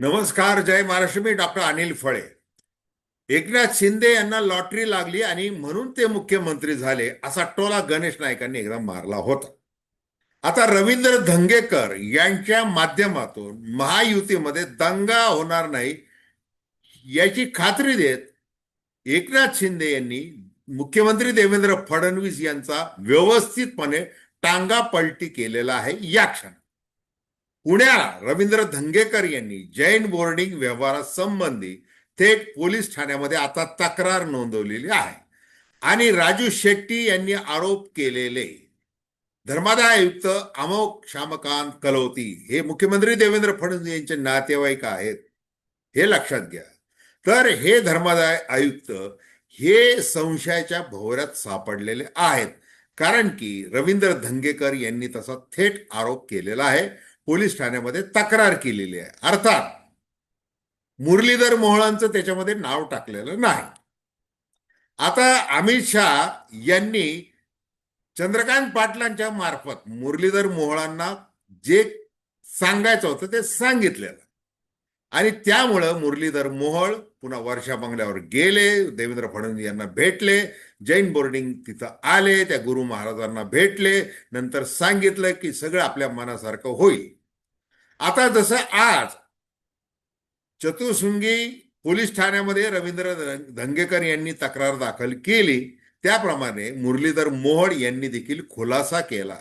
नमस्कार जय महाराष्ट्र मी डॉक्टर अनिल फळे. एकनाथ शिंदे यांना लॉटरी लागली आणि म्हणून ते मुख्यमंत्री झाले असा टोला गणेश नायकांनी एकदा मारला होता. आता रवींद्र धंगेकर यांच्या माध्यमातून महायुतीमध्ये दंगा होणार नाही याची खात्री देत एकनाथ शिंदे यांनी मुख्यमंत्री देवेंद्र फडणवीस यांचा व्यवस्थितपणे टांगा पलटी केलेला आहे या क्षण. पुण्याला रवींद्र धंगेकर यांनी जैन बोर्डिंग व्यवहारासंबंधी थेट पोलीस ठाण्यामध्ये आता तक्रार नोंदवलेली आहे. आणि राजू शेट्टी यांनी आरोप केलेले धर्मादाय आयुक्त अमोक श्यामकांत कलवती हे मुख्यमंत्री देवेंद्र फडणवीस यांचे नातेवाईक आहेत हे लक्षात घ्या. तर हे धर्मादाय आयुक्त हे संशयाच्या भोवऱ्यात सापडलेले आहेत कारण की रवींद्र धंगेकर यांनी तसा थेट आरोप केलेला आहे. पोलीस ठाण्यामध्ये तक्रार केलेली आहे. अर्थात मुरलीधर मोहळांचं त्याच्यामध्ये नाव टाकलेलं नाही. आता अमित शहा यांनी चंद्रकांत पाटलांच्या मार्फत मुरलीधर मोहळांना जे सांगायचं होतं ते सांगितलेलं. आणि त्यामुळं मुरलीधर मोहोळ पुन्हा वर्षा बंगल्यावर गेले देवेंद्र फडणवीस यांना भेटले जैन बोर्डिंग तिथं आले त्या गुरु महाराजांना भेटले नंतर सांगितलं की सगळं आपल्या मनासारखं होईल. आता जसं आज चतुर्शृंगी पोलीस ठाण्यामध्ये रवींद्र धंगेकर यांनी तक्रार दाखल केली त्याप्रमाणे मुरलीधर मोहड यांनी देखील खुलासा केला.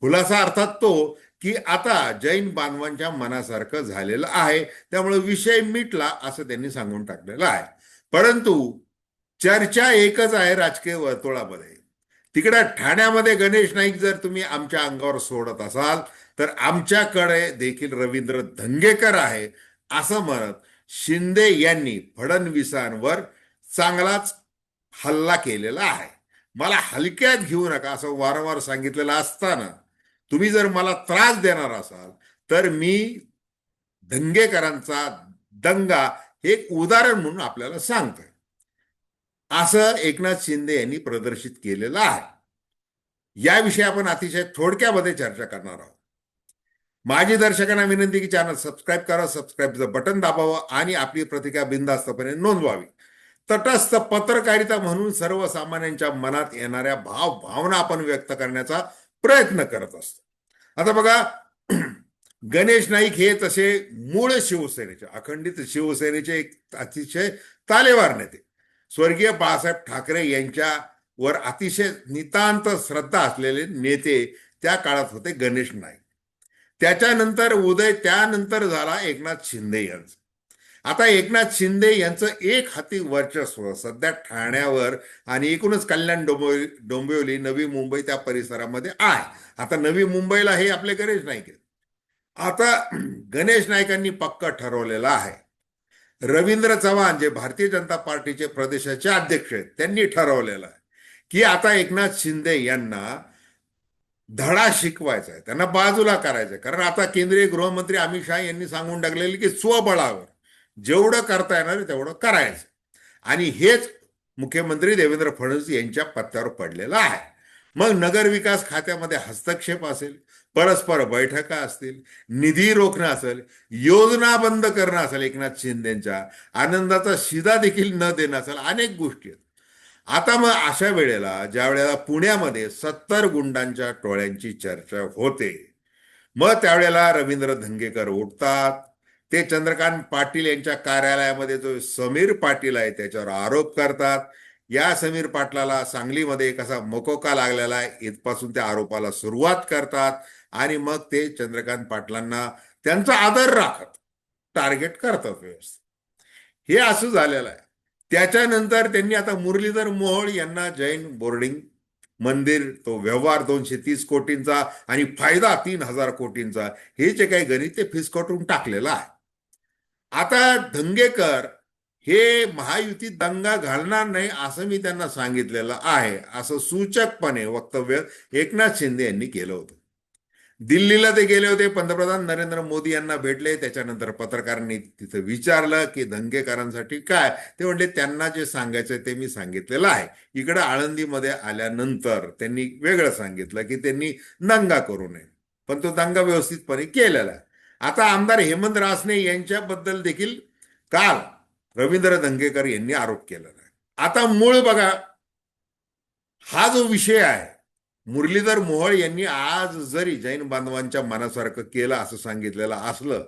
खुलासा अर्थात तो की आता जैन बांधवांच्या मनासारखं झालेलं आहे त्यामुळे विषय मिटला असं त्यांनी सांगून टाकलेलं आहे. परंतु चर्चा एकच आहे राजकीय वर्तुळामध्ये. तिकडे ठाण्यामध्ये गणेश नाईक जर तुम्ही आमच्या अंगावर सोडत असाल तर आमच्याकडे देखील रवींद्र धंगेकर आहे असं म्हणत शिंदे यांनी फडणवीसांवर चांगलाच हल्ला केलेला आहे. मला हलक्यात घेऊ नका असं वारंवार सांगितलेलं असताना तुम्ही जर मला त्रास देणार असाल तर मी दंगेकरांचा दंगा एक उदाहरण म्हणून आपल्याला सांगतोय. असं एकनाथ शिंदे यांनी प्रदर्शित केलेलं आहे. याविषयी आपण अतिशय थोडक्यामध्ये चर्चा करणार आहोत. माझी दर्शकांना विनंती की चॅनल सबस्क्राईब करा सबस्क्राईबचं बटन दाबावं आणि आपली प्रतिक्रिया बिंदास्तपणे नोंदवावी. तटस्थ पत्रकारिता म्हणून सर्वसामान्यांच्या मनात येणाऱ्या भाव भावना आपण व्यक्त करण्याचा प्रयत्न करत असतो. आता बघा गणेश नाईक हे तसे मूळ शिवसेनेचे अखंडित शिवसेनेचे एक अतिशय तालेवार नेते. स्वर्गीय बाळासाहेब ठाकरे यांच्यावर अतिशय नितांत श्रद्धा असलेले नेते त्या काळात होते गणेश नाईक. त्याच्यानंतर उदय त्यानंतर झाला एकनाथ शिंदे यांचा. आता एकनाथ शिंदे यांचं एक हाती वर्चस्व सध्या ठाण्यावर आणि एकूणच कल्याण डोंबिवली डोंबिवली नवी मुंबई त्या परिसरामध्ये आहे. आता नवी मुंबईला हे आपले गणेश नाईक आहेत. आता गणेश नाईकांनी पक्क ठरवलेलं आहे. रवींद्र चव्हाण जे भारतीय जनता पार्टीचे प्रदेशाचे अध्यक्ष आहेत त्यांनी ठरवलेलं आहे की आता एकनाथ शिंदे यांना धडा शिकवायचा आहे. त्यांना बाजूला करायचं आहे. कारण आता केंद्रीय गृहमंत्री अमित शहा यांनी सांगून टाकलेले की स्वबळावर जेवढं करता येणार तेवढं करायचं आणि हेच मुख्यमंत्री देवेंद्र फडणवीस यांच्या पत्त्यावर पडलेलं आहे. मग नगरविकास खात्यामध्ये हस्तक्षेप असेल परस्पर बैठका असतील निधी रोखणं असेल योजना बंद करणं असेल एकनाथ शिंदेच्या आनंदाचा शिदा देखील न देणं असेल अनेक गोष्टी आहेत. आता मग अशा वेळेला ज्या वेळेला पुण्यामध्ये सत्तर गुंडांच्या टोळ्यांची चर्चा होते मग त्यावेळेला रवींद्र धंगेकर उठतात. ते चंद्रकांत पाटील यांच्या कार्यालयामध्ये जो समीर पाटील आहे त्याच्यावर आरोप करतात. या समीर पाटलाला सांगलीमध्ये कसा मकोका लागलेला आहे. इथपासून त्या आरोपाला सुरुवात करतात आणि मग ते चंद्रकांत पाटलांना त्यांचा आदर राखत टार्गेट करतात व्यवस्थित. हे असं झालेलं आहे. त्याच्यानंतर त्यांनी आता मुरलीधर मोहोळ यांना जैन बोर्डिंग मंदिर तो व्यवहार दोनशे तीस कोटींचा आणि फायदा तीन हजार कोटींचा हे जे काही गणित ते फिसकटून टाकलेलं आहे. आता धंगेकर हे महायुतीत दंगा घालणार नाही असं मी त्यांना सांगितलेलं आहे असं सूचकपणे वक्तव्य एकनाथ शिंदे यांनी केलं होतं. दिल्लीला ते गेले होते. पंतप्रधान नरेंद्र मोदी यांना भेटले. त्याच्यानंतर पत्रकारांनी तिथं विचारलं की दंगेकारांसाठी काय? ते म्हणले त्यांना जे सांगायचं ते मी सांगितलेलं आहे. इकडं आळंदीमध्ये आल्यानंतर त्यांनी वेगळं सांगितलं की त्यांनी दंगा करू नये. पण तो दंगा व्यवस्थितपणे केलेला आता आमदार हेमंत रासने यांच्याबद्दल देखील काल रवींद्र दंगेकर यांनी आरोप केलेला आहे. आता मूळ बघा हा जो विषय आहे मुरलीधर मोहोळ यांनी आज जरी जैन बांधवांच्या मनासारखं केलं असं सांगितलेलं असलं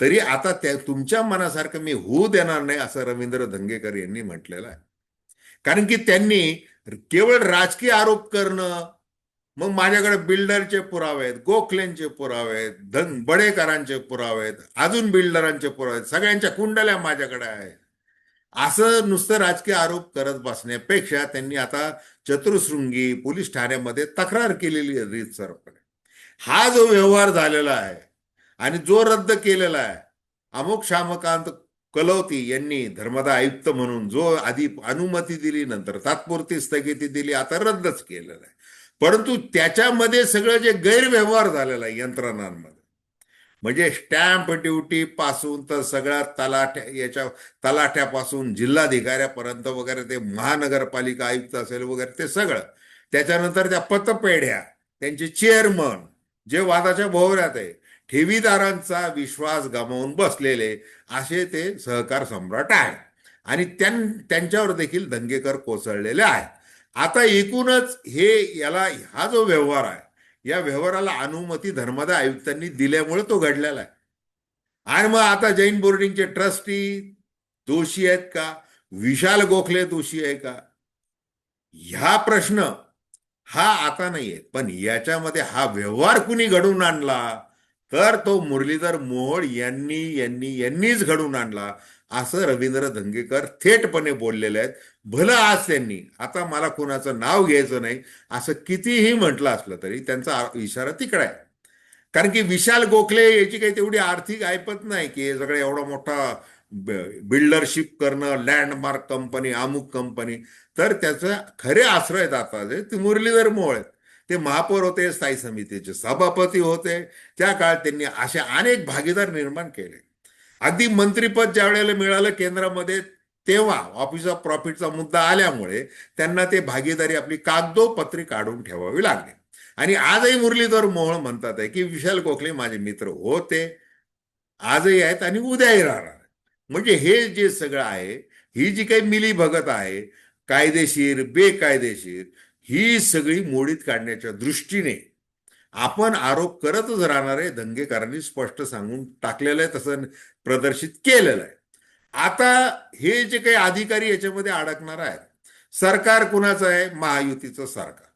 तरी आता त्या तुमच्या मनासारखं मी होऊ देणार नाही असं रवींद्र धंगेकर यांनी म्हटलेलं आहे. कारण की त्यांनी केवळ राजकीय आरोप करणं मग माझ्याकडे बिल्डरचे पुरावे आहेत गोखलेंचे पुरावे आहेत धन बडेकरांचे पुरावे आहेत अजून बिल्डरांचे पुरावे आहेत सगळ्यांच्या कुंडल्या माझ्याकडे आहेत. असं नुसतं राजकीय आरोप करत बसण्यापेक्षा त्यांनी आता चतुर्शृंगी पोलीस ठाण्यामध्ये तक्रार केलेली आहे रीतसरपणे हा जो व्यवहार झालेला आहे आणि जो रद्द केलेला आहे अमुक श्यामकांत कलवती यांनी धर्मदा आयुक्त म्हणून जो आधी अनुमती दिली नंतर तात्पुरती स्थगिती दिली आता रद्दच केलेलं आहे. परंतु त्याच्यामध्ये सगळं जे गैरव्यवहार झालेला आहे यंत्रणांमध्ये म्हणजे स्टॅम्प ड्युटी पासून तर सगळ्या तलाठ्या याच्या तलाठ्यापासून जिल्हाधिकाऱ्यापर्यंत वगैरे ते महानगरपालिका आयुक्त असेल वगैरे ते सगळं. त्याच्यानंतर त्या पतपेढ्या त्यांचे चेअरमन जे वादाच्या भोवऱ्यात आहे ठेवीदारांचा विश्वास गमावून बसलेले असे ते सहकार सम्राट आहेत. आणि त्यां त्यांच्यावर देखील दंगेकर कोसळलेले आहेत. आता एकूणच हे याला हा जो व्यवहार आहे या व्यवहाराला अनुमती धर्मदा आयुक्तांनी दिल्यामुळे तो घडलेला आहे. आणि मग आता जैन बोर्डिंगचे ट्रस्टी दोषी आहेत का? विशाल गोखले दोषी आहे का? ह्या प्रश्न हा आता नाहीये. पण याच्यामध्ये हा व्यवहार कुणी घडवून आणला? तर तो मुरलीधर मोड यांनी यांनी यांनीच घडवून आणला. असं रवींद्र धंगेकर थेटपणे बोललेले आहेत. भलं आज त्यांनी आता मला कुणाचं नाव घ्यायचं नाही असं कितीही म्हटलं असलं तरी त्यांचा इशारा तिकडे आहे. कारण की विशाल गोखले याची काही तेवढी आर्थिक ऐपत नाही की हे सगळं एवढा मोठा बिल्डरशिप करणं लँडमार्क कंपनी अमुक कंपनी तर त्याचं खरे आश्रयदाता आता ते मुरलीधर मोळ आहेत. ते महापौर होते स्थायी समितीचे सभापती होते. त्या काळात त्यांनी असे अनेक भागीदार निर्माण केले. अगदी मंत्रीपद ज्या वेळेला मिळालं केंद्रामध्ये तेव्हा ऑफिस ऑफ प्रॉफिटचा मुद्दा आल्यामुळे त्यांना ते भागीदारी आपली कागदोपत्री काढून ठेवावी लागली. आणि आजही मुरलीधर मोहोळ म्हणतात आहे की विशाल गोखले माझे मित्र होते. आजही आहेत आणि उद्याही राहणार म्हणजे हे जे सगळं आहे ही जी काही मिली भगत आहे कायदेशीर बेकायदेशीर ही सगळी मोडीत काढण्याच्या दृष्टीने आपण आरोप करतच राहणार आहे. दंगेकारांनी स्पष्ट सांगून टाकलेलं आहे. तसं प्रदर्शित केलेलं आहे. आता हे जे काही अधिकारी याच्यामध्ये अडकणार आहेत सरकार कुणाचं आहे? महायुतीचं सरकार.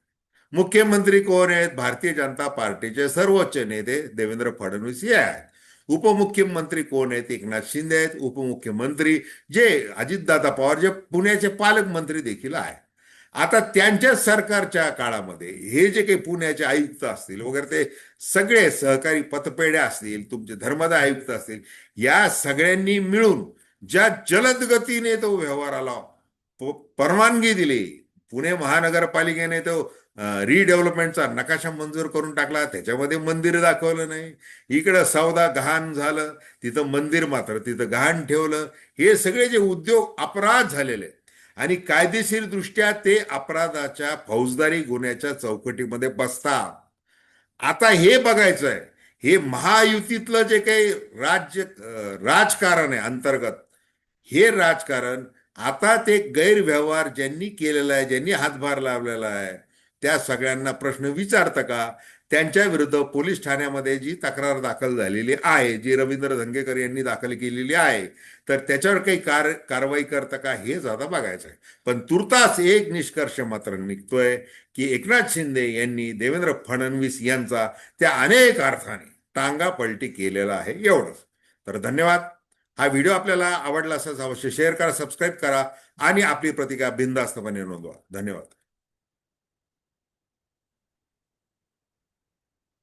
मुख्यमंत्री कोण आहेत? भारतीय जनता पार्टीचे सर्वोच्च नेते देवेंद्र फडणवीस हे आहेत. उपमुख्यमंत्री कोण आहेत? एकनाथ शिंदे आहेत. उपमुख्यमंत्री जे अजितदादा पवार जे पुण्याचे पालकमंत्री देखील आहेत. आता त्यांच्या सरकारच्या काळामध्ये हे जे काही पुण्याचे आयुक्त असतील वगैरे ते सगळे सहकारी पतपेढ्या असतील तुमचे धर्मदा आयुक्त असतील या सगळ्यांनी मिळून ज्या जलद गतीने तो व्यवहाराला परवानगी दिली पुणे महानगरपालिकेने तो रिडेव्हलपमेंटचा नकाशा मंजूर करून टाकला त्याच्यामध्ये मंदिर दाखवलं नाही इकडं सौदा गहाण झालं तिथं मंदिर मात्र तिथं गहाण ठेवलं हे सगळे जे उद्योग अपराध झालेले आणि कायदेशीर दृष्ट्या ते अपराधाच्या फौजदारी गुन्ह्याच्या चौकटीमध्ये बसतात. आता हे बघायचं आहे हे महायुतीतलं जे काही राज्य राजकारण आहे अंतर्गत हे राजकारण आता ते गैरव्यवहार ज्यांनी केलेला आहे ज्यांनी हातभार लावलेला आहे त्या सगळ्यांना प्रश्न विचारतं का? त्यांच्या विरुद्ध पोलीस ठाण्यामध्ये जी तक्रार दाखल झालेली आहे जी रवींद्र धंगेकर यांनी दाखल केलेली आहे तर त्याच्यावर काही कार कारवाई करता का हेच आता बघायचं आहे. पण तुर्तास एक निष्कर्ष मात्र निघतोय की एकनाथ शिंदे यांनी देवेंद्र फडणवीस यांचा त्या अनेक अर्थाने टांगा पलटी केलेला आहे एवढंच. तर धन्यवाद. हा व्हिडिओ आपल्याला आवडला असाच अवश्य शेअर करा सबस्क्राईब करा आणि आपली प्रतिक्रिया बिंदास्तपणे नोंदवा. धन्यवाद.